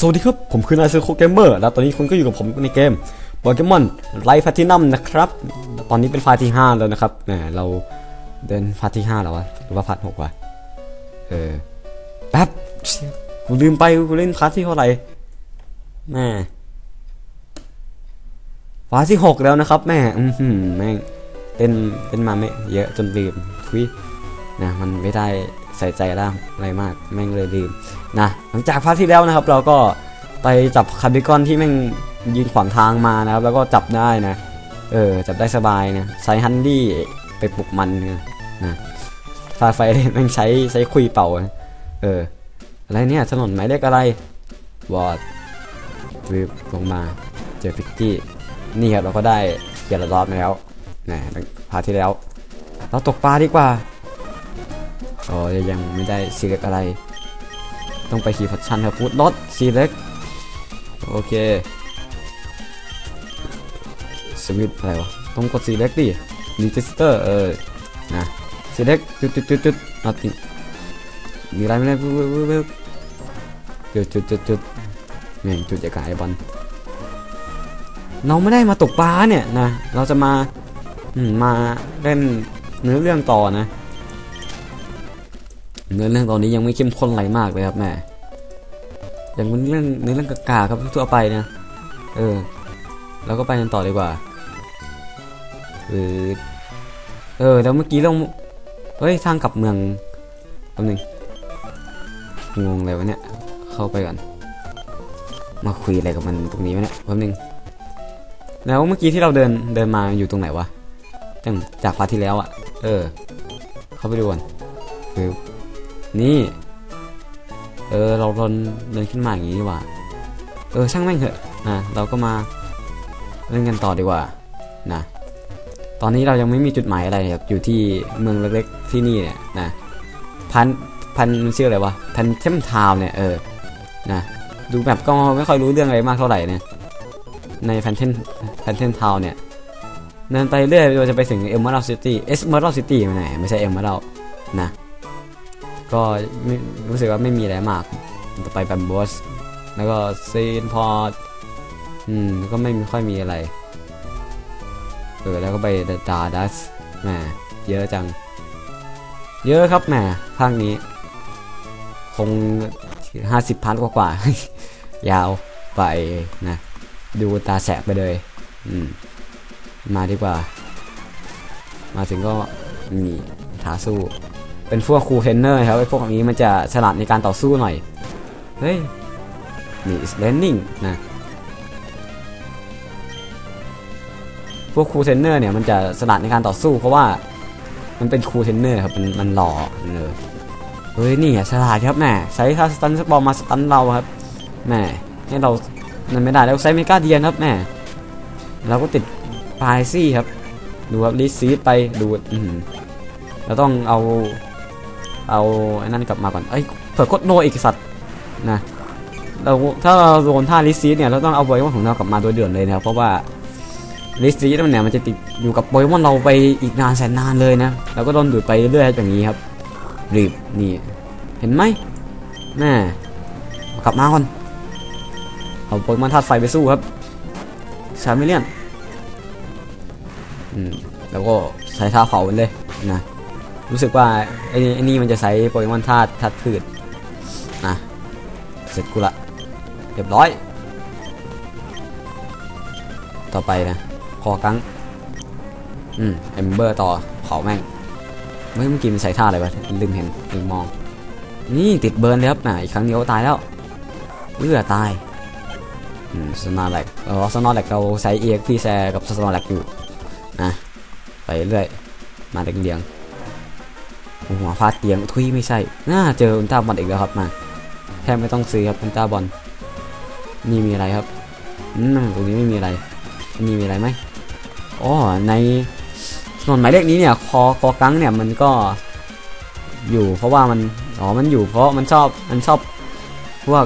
สวัสดีครับ ผมคือนายซอร์โคเกมเมอร์แล้วตอนนี้คุณก็อยู่กับผมในเกมโปเกมอนไลฟ์แพทินัมนะครับ ตอนนี้เป็นพาที่ 5 แล้วนะครับแหมเราเดินพาที่ 5 แล้ววะหรือว่าพาร์ทหกวะเออแป๊บกูลืมไปกูเล่นพาร์ทที่เท่าไหร่แม่พาที่ 6 แล้วนะครับแม่อือหือแม่งเล่นเล่นมาไม่เยอะจนลืมทุยนะมันไม่ได้ใส่ใจอะไรมากแม่งเลยลืม นะหลังจากพาร์ทที่แล้วนะครับ เราก็ไปจับคาร์บิกอนที่แม่งยืนขวางทางมานะครับ แล้วก็จับได้นะ เออจับได้สบายนะใช้ฮันดี้ไปปลุกมันนะนะฟาไฟแม่งใช้ใช้คุยเป่านะเอออะไรเนี่ยถนนหมายเลขอะไรวอดวิบลงมาเจอพิกกี้นี่ครับเราก็ได้เกียร์รอบมาแล้วนะพาร์ทที่แล้ว เราตกปลาดีกว่าอ๋อยังไม่ได้ซีเล็กอะไร ต้องไปขี่พัดชันครับพุดรถซีเล็กโอเคสวิตอะไรวะต้องกดซีเล็กดิรีจิสเตอร์เออนะซีเล็กจุดจุดจุดจุดเอาติมีอะไรไม่ได้ปุ๊บปุ๊บปุ๊บจุดจุดจุดจุดแม่งจุดจะกายบอลเราไม่ได้มาตกปลาเนี่ยนะเราจะมามาเล่นเนื้อเรื่องต่อนะ เนื้อเรื่องตอนนี้ยังไม่เข้มข้นอะไรมากเลยครับแม่ยังเป็นเรื่องเนื้อเรื่องกากๆครับทั่วไปนะเออเราก็ไปกันต่อดีกว่าเออเออแล้วเมื่อกี้เราเฮ้ยทางกลับเมืองแป๊บนึงงงเลยวะเนี่ยเข้าไปก่อนมาคุยอะไรกับมันตรงนี้วะเนี่ยแป๊บนึงแล้วเมื่อกี้ที่เราเดินเดินมาอยู่ตรงไหนวะจากจากพาร์ทที่แล้วอะเออ เข้าไปดูก่อนคือ นี่ เออเราเดินเดินขึ้นมาอย่างนี้ดีกว่า เออช่างแม่งเถอะนะเราก็มาเล่นกันต่อดีกว่านะตอนนี้เรายังไม่มีจุดหมายอะไรครับอยู่ที่เมืองเล็กๆที่นี่เนี่ยนะพันพันมันชื่ออะไรวะพันเทมทาวเนี่ยเออนะดูแบบก็ไม่ค่อยรู้เรื่องอะไรมากเท่าไหร่เนี่ยในพันเทนพันเทนทาวเนี่ยเดินไปเรื่อยเราจะไปถึงเอมเมอรัลซิตี้เอสเมอรัลซิตี้ไหนไม่ใช่เอมเมอรัลนะ ก็ไม่รู้สึกว่าไม่มีอะไรมาก ต่อไปแบมบอสแล้วก็ซีนพอร์ตอืมก็ไม่ค่อยมีอะไรเออแล้วก็ไปดาดัสแหมเยอะจัง เยอะครับแหมภาคนี้ คงห้าสิบพันกว่ากว่า ยาวไปนะ ดูตาแสบไปเลย อืม มาดีกว่า มาถึงก็มีท้าสู้ เป็นพวกครูเทนเนอร์ครับไอ้พวกนี้มันจะฉลาดในการต่อสู้หน่อย เฮ้ย นี่ is learning นะ พวกครูเทนเนอร์เนี่ยมันจะฉลาดในการต่อสู้ เพราะว่ามันเป็นครูเทนเนอร์ครับ มันมันหล่อเออเฮ้ย นี่ฉลาดครับแม่ใช้ท่าสตันสบอลมาสตันเราครับแม่ให้เรานั่นไม่ได้แล้วใช้เมกาเดียนครับแม่เราก็ติดปลายซี่ครับ ดูครับลิซีไปดูอืมเราต้องเอา เอาไอ้นั่นกลับมาก่อน เอ้ยเผื่อกดโนอีกสัตว์นะเราถ้าเราโดนท่าลิซีเนี่ยเราต้องเอาโปเกมอนของเรากลับมาโดยเดือดเลยนะครับเพราะว่าลิซีมันเนี่ยมันจะติดอยู่กับโปเกมอนเราไปอีกนานแสนนานเลยนะเราก็โดนดูดไปเรื่อยๆอย่างนี้ครับรีบนี่เห็นไหมแม่กลับมาก่อนเอาโปเกมอนธาตุไฟไปสู้ครับชาเมเลียนอืมแล้วก็ใช้ท่าเผาเลยนะ รู้สึกว่าไอ้นี่ไอ้นี่มันจะใช้โปเกมอนธาตุธาตุพืชนะเสร็จกูละเรียบร้อย ต่อไปนะ คอกังอืมเอมเบอร์ต่อเผาแม่งเฮ้ยเมื่อกี้มันใส่ท่าอะไรวะลืมเห็นลืมมอง นี่ติดเบิร์นเลยครับนะอีกครั้งเดียวตายแล้วเลือตายอืมสนอแลกเออสนอแลกเราใช้เอ็กพีแซกับสนอแลกอยู่นะไปเรื่อยมาเรียง หัวฟาดเตียงทุยไม่ใช่น่าเจออุลตร้าบอลอีกแล้วครับมาแทบไม่ต้องซื้อครับอุลตร้าบอลนี่มีอะไรครับอืมตรงนี้ไม่มีอะไรนี่มีอะไรไหมอ๋อในถนนหมายเลขนี้เนี่ยคอคอกังเนี่ยมันก็อยู่เพราะว่ามันอ๋อมันอยู่เพราะมันชอบมันชอบพวก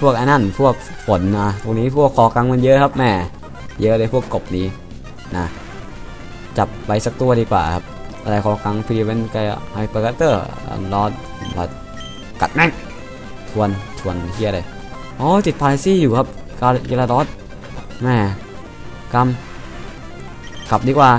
พวกไอ้นั่นพวกฝนนะตรงนี้พวกคอกังมันเยอะครับแม่เยอะเลยพวกกบนี้นะจับไปสักตัวดีกว่าครับ อะไรของครั้งพรีเวนไกไฮเปอร์กัตเตอร์รอดบัดกัดแม่งทวนทวนเฮียเลยอ๋อติดพาราซี่อยู่ครับกาเกลาดอสแม่กำกลับดีกว่า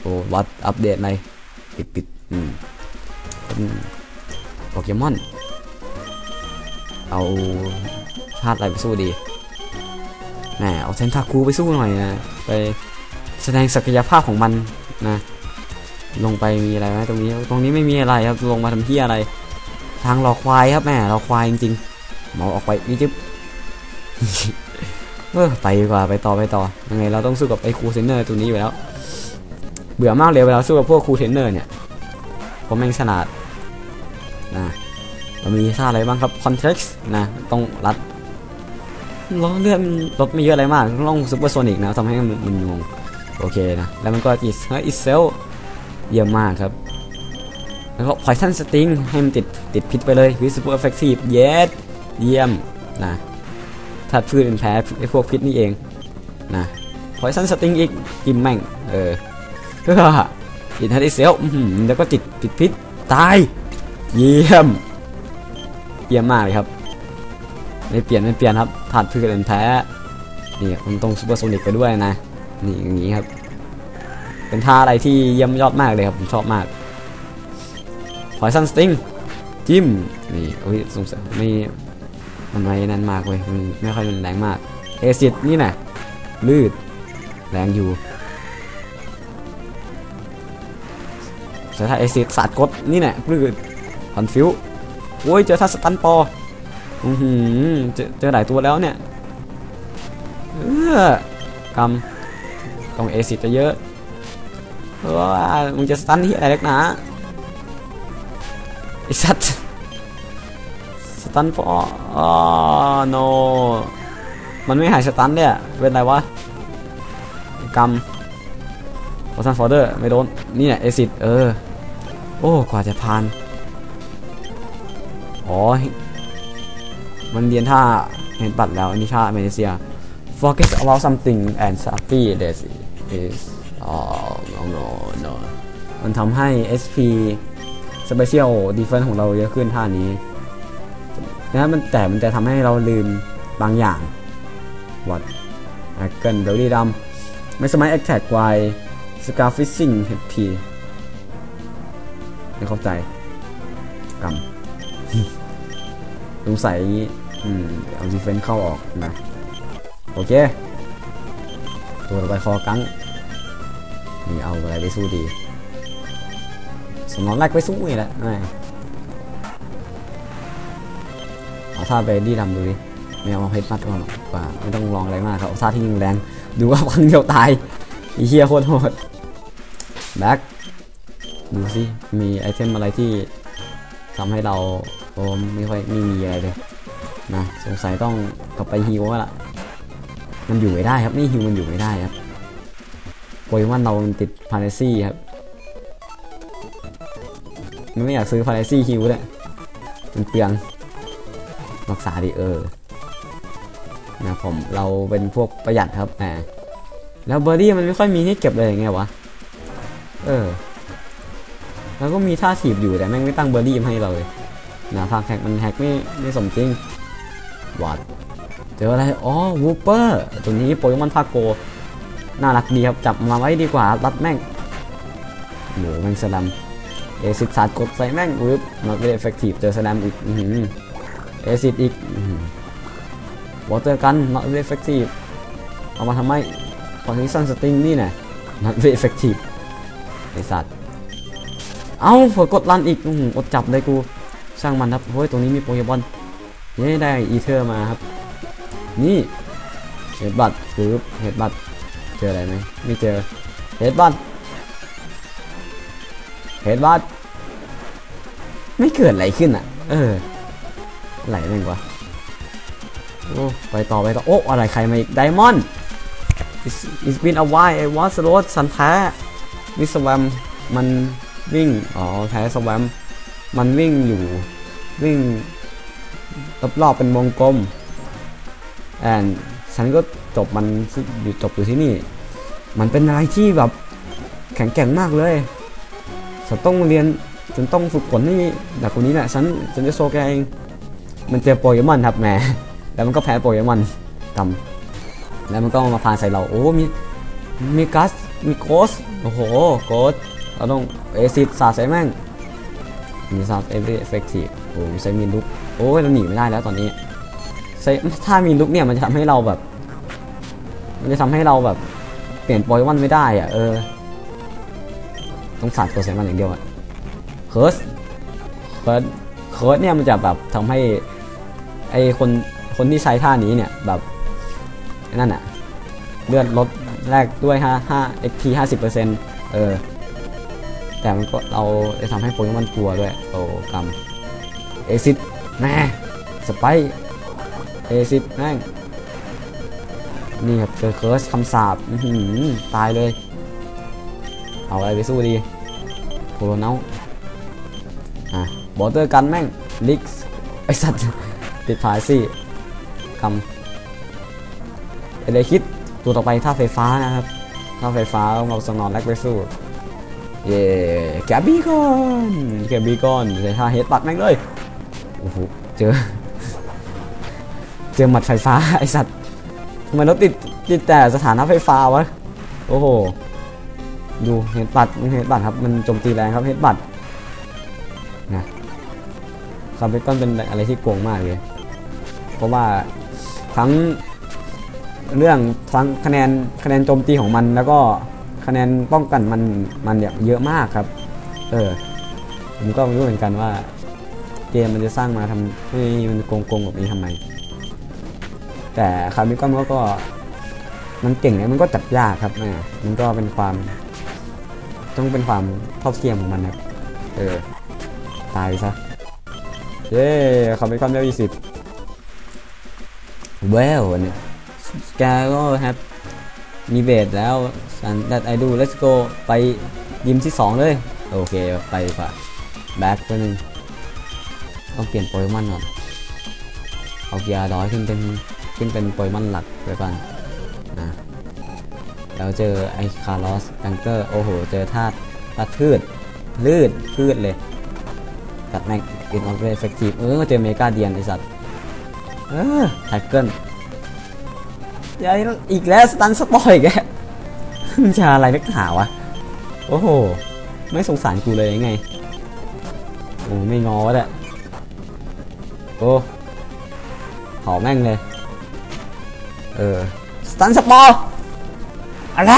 โอ้วัดอัปเดตในปิดปิดอืมโปเกมอนเอาธาตุอะไรไปสู้ดีแหมเอาเซนทาคูไปสู้หน่อยนะ ไปแสดงศักยภาพของมันนะ ลงไปมีอะไรไหมตรงนี้ ตรงนี้ไม่มีอะไรครับ ลงมาทำที่อะไร ทางรอควายครับแม่รอควายจริงๆมองออกไปนี่จึ๊บเออไปดีกว่าไปต่อไปต่อยังไงเราต้องสู้กับไอ้ครูเทนเนอร์ตัวนี้อยู่แล้ว เบื่อมากเลยเวลาสู้กับพวกครูเทนเนอร์เนี่ยผมแม่งฉลาดนะเรามีท่าอะไรบ้างครับคอนเท็กซ์นะต้องรัดล้อเลื่อนรถไม่เยอะอะไรมากต้องซูเปอร์โซนิกนะทำให้มันมันงงโอเคนะ แล้วมันก็อิสอิสเซล เยี่ยมมากครับ แล้วก็พอยซันสติงให้มันติดติดพิษไปเลยวิสปูเอฟเฟกตีฟเยสเยี่ยมนะถ้าพืชเป็นแพ้ไอ้พวกพิษนี่เองนะพอยซันสติงอีกกิมแม่งเออเพื่อติดฮัตติเซลแล้วก็ติดติดพิษตาย เยี่ยม เยี่ยมมากเลยครับ ไม่เปลี่ยนไม่เปลี่ยนครับถาดพืชเป็นแพ้นี่มันต้องซูเปอร์โซนิกไปด้วยนะ นี่อย่างนี้ครับ เป็นท่าอะไรที่เยี่ยมยอดมากเลยครับผมชอบมากพอยซันสติงจิ้มนี่โอ้ยสงสัยไม่มันไม่นั่นมากเว้ยมันไม่ค่อยรุนแรงมากเอซิดนี่นะลืดแรงอยู่แต่ถ้าเอซิดสาดกดนี่แหละลืดคอนฟิวโอ้ยเจอท่าสตันปออือหือเจอเจอหลายตัวแล้วเนี่ยเออกำต้องเอซิดจะเยอะ ว้ามึงจะสตันที่อะไรเล็กนาไอสัตว์สตันฟออ๋อ no มันไม่หายสตันเนี่ยเป็นไรวะกำพอสันฟอร์เดอร์ไม่โดน นี่แหละเอซิดเออ โอ้กว่าจะผ่าน อ๋อ มันเรียนท่าเห็นปัดแล้วอันนี้ท่าเมเนเซีย focus about something and happy that is oh no no no มันทำให้ SP Special Defense ของเราเยอะขึ้นท่านี้นะมันแต่มันจะทำให้เราลืมบางอย่างวัดแอคเกิลเบลลี่ดำไม่สมัยแอคแท็กไวสกาฟิซิ่งเฮดพีไม่เข้าใจกำสงสัยอืมเอาดีเฟนเข้าออกนะ โอเค ตัวต่อไปคอกัง นี่เอาอะไรไปสู้ดี สมองแรกไปสู้นี่แหละไม่เอาท่าไปดีดำดูดิ ไม่เอามาเพชรมัดก่อนหรอกว่าไม่ต้องลองอะไรมากครับเอาท่าที่ยิงแรง ดูว่าพังเดียวตายอีเฮียโคตรโหดแบ็คดูสิมีไอเทมอะไรที่ทำให้เราโอ้ไม่ค่อยไม่มีอะไรเลยนะสงสัยต้องกลับไปฮิวแล้วล่ะมันอยู่ไม่ได้ครับนี่ฮิวมันอยู่ไม่ได้ครับ โปเกมอนเราติดพาราซี่ครับ มันไม่อยากซื้อพาราซี่ฮิวเลยมันเปลือง รักษาดิเออ นะผมเราเป็นพวกประหยัดครับแหมแล้วเบอร์ดี้มันไม่ค่อยมีให้เก็บเลยไงวะ เออ แล้วก็มีท่าถีบอยู่แต่แม่งไม่ตั้งเบอร์ดี้มาให้เราเลยนะภาคแฮกมันแฮกไม่ไม่สมจริงวัดเจออะไร อ๋อ วูเปอร์ ตัวนี้โปเกมอนทาโก น่ารักดีครับจับมาไว้ดีกว่ารัดแม่งโหแม่งสแลมเอซิดสาดกดใส่แม่งวึบนอตเวฟเฟกทีฟเจอสแลมอีกเอซิดอีกวอเตอร์กันนอตเวฟเฟกทีฟเอามาทำไมพอที่ซันสติงนี่น่ะนอตเวฟเฟกทีฟไอสัตว์เอ้าเผื่อกดลันอีกอดจับเลยกูช่างมันครับเฮ้ยตรงนี้มีโปเกมอนนี่ได้อีเทอร์มาครับ นี่เฮดบัตหรือเฮดบัตร เจออะไรไหมไม่เจอเฮดบัตเฮดบัตไม่เกิดอะไรขึ้นอะ เอออะไรแม่งวะโอ้ไปต่อไปต่อโอ้อะไรใครมาอีกไดมอนด์ it's been a while I was road สันแท้วิสวัมมันวิ่ง อ๋อแพ้สวัมมันวิ่งอยู่ วิ่งรอบๆเป็นวงกลมแอน ฉันก็จบมันอยู่จบอยู่ที่นี่ มันเป็นอะไรที่แบบแข็งแกร่งมากเลยฉันต้องเรียนฉันต้องฝึกฝนให้หนักกว่านี้แหละฉันฉันจะโซแกเองมันเจอโปเกมอนครับแหมแล้วมันก็แพ้โปเกมอนกำแล้วมันก็มาพานใส่เราโอ้มีมีกัสมีโกสโอ้โหโกสเราต้องเอซิดสาดใส่แม่งมีซาดเอเวอร์เอฟเฟกตีฟโอ้ใช้มีลุกโอ้ยเราหนีไม่ได้แล้วตอนนี้ ถ้ามีลุกเนี่ยมันจะทำให้เราแบบ มันจะทำให้เราแบบเปลี่ยนโปเกมอนไม่ได้อะเออต้องสาดตัวใส่มันอย่างเดียวอะเคิร์สเคิร์สเคิร์สเนี่ยมันจะแบบทำให้ไอคนคนที่ใช้ท่านี้เนี่ยแบบนั่นอะเลือดลดแรกด้วย5 5 XP 50%เปอร์เซ็นต์เออแต่มันก็เราจะทำให้โปเกมอนกลัวด้วยโอ้กำเอซิดแม่สไป เอซิดแม่งนี่ครับเจอเคิร์สคำสาปตายเลย เอาอะไรไปสู้ดีโคโรนาอะบอเตอร์กันแม่งลิกไอสัตว์ ติดผายสิกำเอเลคิดตัวต่อไปท่าไฟฟ้านะครับท่าไฟฟ้าเราสนอนแลกไปสู้ เย่แกบี้ก่อนแกบบี้ก่อนใส่ท่าเฮดปัดแม่งเลยโอ้โหเจอ เจอหมัดไฟฟ้าไอสัตว์ทำไมรถติดติดแต่สถานะไฟฟ้าวะ โอ้โห ดูเฮดบัตเฮดบัตครับ มันโจมตีแรงครับเฮดบัตนะคาร์เบตันเป็นอะไรที่โกงมากเลย เพราะว่าทั้งเรื่องทั้งคะแนนคะแนนโจมตีของมันแล้วก็คะแนนป้องกันมันมันเนี่ยเยอะมากครับ เออ ผมก็ไม่รู้เหมือนกันว่า เกมมันจะสร้างมาทำให้มันโกงๆแบบนี้ทำไม แต่คาร์บิคอนก็มันเก่งเนี่ยมันก็จับยากครับแม่มันก็เป็นความ ต้องเป็นความเท่าเทียมของมันครับเออตายซะเย้คาร์บิคอนได้ยี่สิบเวลเนี่ยแกก็ครับมีเบสแล้วสันดัดไอดู let's go ไปยิมที่ 2 เลย โอเค ไปกว่าแบ็คตัวหนึ่งต้องเปลี่ยนโปเกมอนก่อนเอาเกียร์ร้อยขึ้นเป็น ขึ้นเป็นโปเกมอนหลักไปก่อนนะแล้วเจอไอคาร์ลอสแบงเกอร์โอ้โห เจอธาตุธาตุพืชลืดพืชเลยกัดแม็กอินออฟเอฟเฟกตีฟเออเจอเมกาเดียนไอสัตว์เออแท็กเกิลยายอีกแล้วสตันสปอยแกมึงจะอะไรนักหาวะ โอ้โห ไม่สงสารกูเลยยังไง โอ้ไม่งอวะแหละโอ้เผาแม่งเลย เออสตันสปอร์อะไร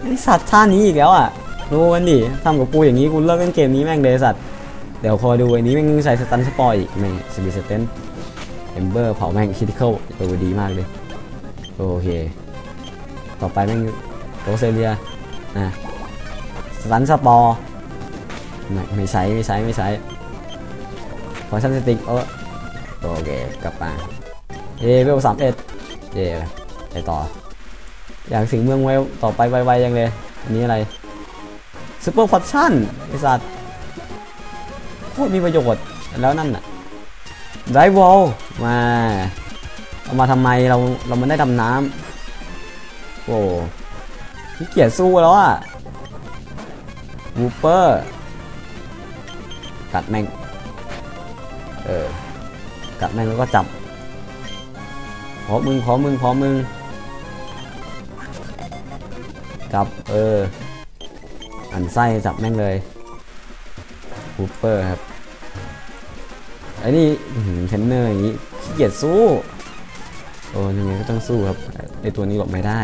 ไอสัตว์ท่านี้อีกแล้วอะดูมันดิทำกับกูอย่างนี้กูเลิกเล่นเกมนี้แม่งเลยสัตว์เดี๋ยวคอยดูไอ้นี้แม่งใส่สตันสปอร์อีกแม่งสปีดสเตนเอมเบอร์เผาแม่งคิดเคิลเออดีมากเลยโอเค ต่อไปแม่งโอเซเลียนะสตันสปอร์ไม่ไม่ใช้ไม่ใช้ไม่ใช้พอชั่นสติ๊กเออโอเคกลับมา เอเวลสามเอ็ดเย่ไปต่อ อยากถึงเมืองเวต่อไปไวๆยังเลย อันนี้อะไรซูเปอร์ฟัชชั่นไอสัตว์โคตรมีประโยชน์แล้วนั่นน่ะไดวอลมาเอามาทำไมเราเรามันได้ดำน้ำโอ้ขี้เกียจสู้แล้วอะวูเปอร์กัดแม่งเออกัดแม่งแล้วก็จับ ขอมึงขอมึงขอมึงกับเออ อันไส้จับแม่งเลยฮูเปอร์ครับไอ้นี่เทนเนอร์อย่างนี้ขี้เกียจสู้โอ้ยังไงก็ต้องสู้ครับไอตัวนี้หลบไม่ได้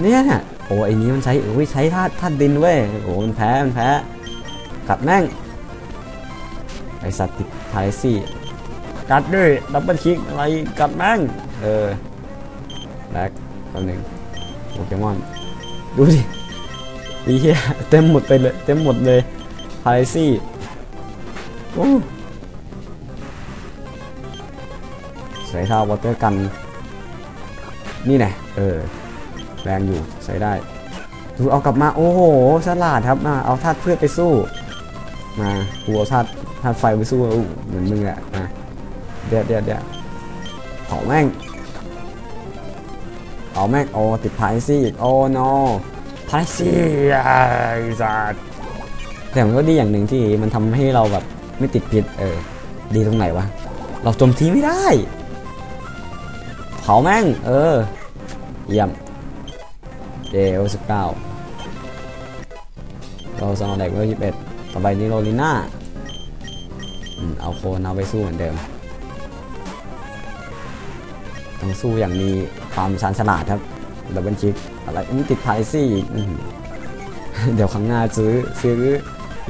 เนี่ยโอ้ไอนี้มันใช้โอ้ยใช้ธาตุธาตุดินเว้ยโอ้มันแพ้มันแพ้กัดแม่งไอสัตว์ติดไทซี่ กัดด้วยดับเบิลคิกอะไรกัดแม่งเออแบกตัวหนึ่งโปเกมอน ดูดิดีเฮียเต็มหมดไปเลยเต็มหมดเลยไทซี่โอ้ใส่ท่าวอเตอร์กัน นี่แน่เออ แรงอยู่ใช้ได้ดูเอากลับมา โอ้โหฉลาดครับมาเอาธาตุเพื่อไปสู้ มากูเอาธาตุธาตุไฟไปสู้เหมือนมึงอะอะ เดี๋ยวเดี๋ยวเดี๋ยวเผาแม่งเผาแม่งโอ้ติดพายซี่โอ้ no พายซี่ไอ้สัสแต่มันก็ดีอย่างหนึ่งที่มันทำให้เราแบบไม่ติดพิษเออ ดีตรงไหนวะ เราโจมตีไม่ได้ เผาแม่ง เออ เยี่ยมเดลสิบเก้าเราสนองแดกเวลยี่สิบเอ็ดต่อไปนี้โรลิน่าอืมเอาโคนเอาไปสู้เหมือนเดิม้องสู้อย่างมีความชาญฉลาดครับดับเบิลชิกอะไรอันนี้ติดไพซี่เดี๋ยวครั้งหน้าซื้อซื้อ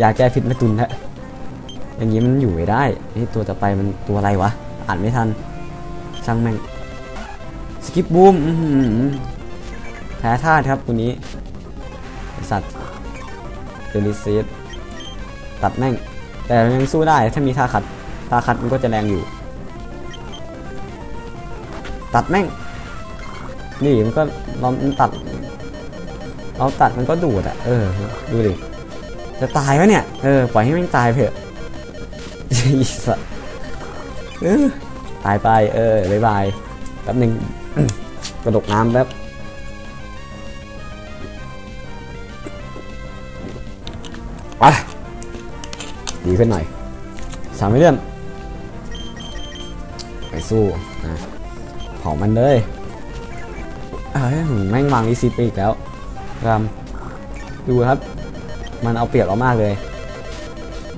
ยาแก้พิษมาตุนแท้อย่างนี้มันอยู่ไม่ได้ นี่ตัวต่อไปมันตัวอะไรวะ อ่านไม่ทัน ช่างแม่ง สกิปบูมอื้อหือแพ้ท่าครับตัวนี้ สัตว์เดลิซีดตัดแม่ง แต่ยังสู้ได้ถ้ามีท่าขัดท่าขัดมันก็จะแรงอยู่ ตัดแม่งนี่มันก็เราตัด เราตัดมันก็ดูดอะเออ ดูดิ จะตายวะเนี่ย เออ ปล่อยให้แม่งตายเถอะอีสัตว์ตายไป เออบายบายแป๊บหนึ่งกระดกน้ำแป๊บไปดีขึ้นหน่อย สามไม่เลื่อนไปสู้นะ เผามันเลยเอ้ยแม่งวางรีซีไปอีกแล้วรำดูครับ มันเอาเปรียบเรามากเลย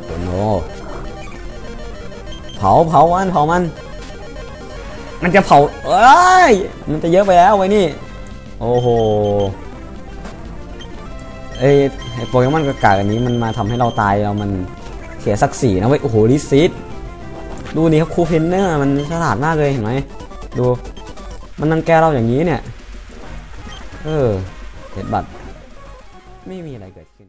โอ้โนเผาเผามันเผามัน มันจะเผาเอ้ยมันจะเยอะไปแล้วไว้นี่ โอ้โหเอ้ยไอโปเกมอนกากๆอันนี้มันมาทำให้เราตายเรามันเสียศักดิ์ศรีนะเว้ยโอ้โหลิซิตดูนี่ครับครูเพนเนอร์มันฉลาดมากเลยเห็นไหมดู มันนังแกเราอย่างนี้เนี่ย เออเห็ดบัตร ไม่มีอะไรเกิดขึ้น